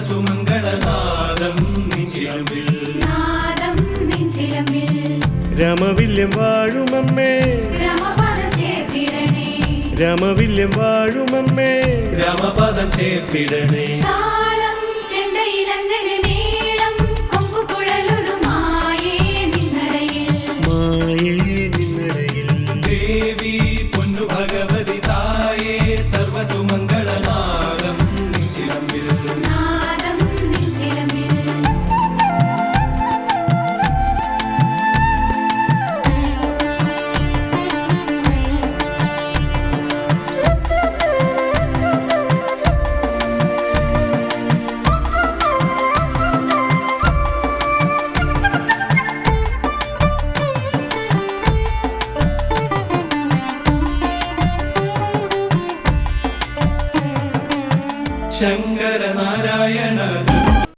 സുമംഗളനാദം നാദം വാഴുമമ്മേ. രമപദം വാഴുമമ്മേ. രമപദം ചേർത്തിടണേ. ശങ്കര നാരായണ